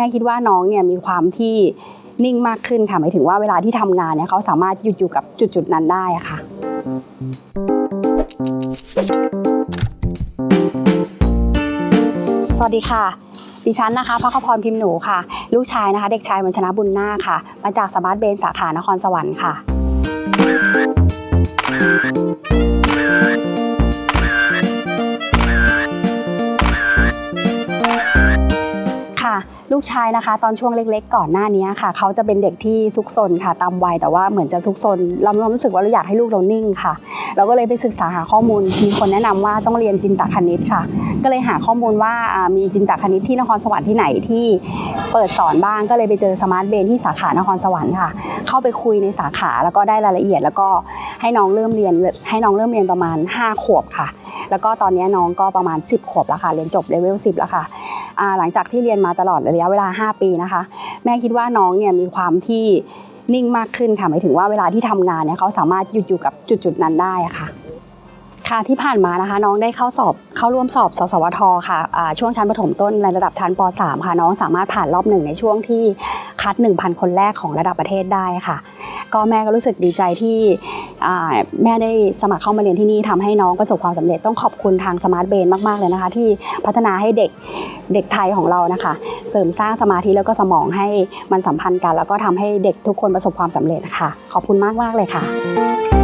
ม่คิดว่าน้องเนี่ยมีความที่นิ่งมากขึ้นค่ะหมายถึงว่าเวลาที่ทำงานเนี่ยเขาสามารถหยุดอยู่กับจุดๆนั้นได้ค่ะ สวัสดีค่ะ ดิฉันนะคะพักพรพิมพ์หนูค่ะ ลูกชายนะคะ เด็กชายวัญชนะบุญนาคค่ะ มาจากสมาร์ทเบนสาขานครสวรรค์ค่ะ ลูกชายนะคะ ตอนช่วงเล็ก ๆ ก่อนหน้านี้ค่ะ เขาจะเป็นเด็กที่ซุกซนค่ะตามวัยแต่ว่าเหมือนจะซุกซนเราเรารู้สึกว่าเราอยากให้ลูกเรานิ่งค่ะ เราก็เลยไปศึกษาหาข้อมูลมีคนแนะนำว่าต้องเรียนจินตคณิตค่ะ ก็เลยหาข้อมูลว่ามีจินตคณิตที่นครสวรรค์ที่ไหนที่เปิดสอนบ้างก็เลยไปเจอสมาร์ทเบนที่สาขานครสวรรค์ค่ะ เข้าไปคุยในสาขาแล้วก็ได้รายละเอียด แล้วก็ให้น้องเริ่มเรียนให้น้องเริ่มเรียนประมาณ 5 ขวบค่ะ แล้วก็ตอนนี้น้องก็ประมาณ 10 ขวบแล้วค่ะเรียนจบเลเวล10 แล้วค่ะหลังจากที่เรียนมาตลอดระยะเวลา 5 ปีนะคะ แม่คิดว่าน้องเนี่ยมีความที่นิ่งมากขึ้นค่ะหมายถึงว่าเวลาที่ทำงานเนี่ยเขาสามารถหยุดอยู่กับจุดๆนั้นได้ค่ะ ค่ะที่ผ่านมานะคะ น้องได้เข้าสอบเข้าร่วมสอบสสวทค่ะอ่าช่วงชั้นประถมต้นในระดับชั้นป .3 ค่ะน้องสามารถผ่านรอบหนึ่งในช่วงที่คัด 1,000 คนแรกของระดับประเทศได้ค่ะ ก็แม่ก็รู้สึกดีใจที่แม่ได้สมัครเข้ามาเรียนที่นี่ทำให้น้องประสบความสำเร็จต้องขอบคุณทางสมาร์ทเบนมากๆเลยนะคะ ที่พัฒนาให้เด็กเด็กไทยของเรานะคะ เสริมสร้างสมาธิแล้วก็สมองให้มันสัมพันธ์กัน แล้วก็ทำให้เด็กทุกคนประสบความสำเร็จค่ะ ขอบคุณมากๆเลยค่ะ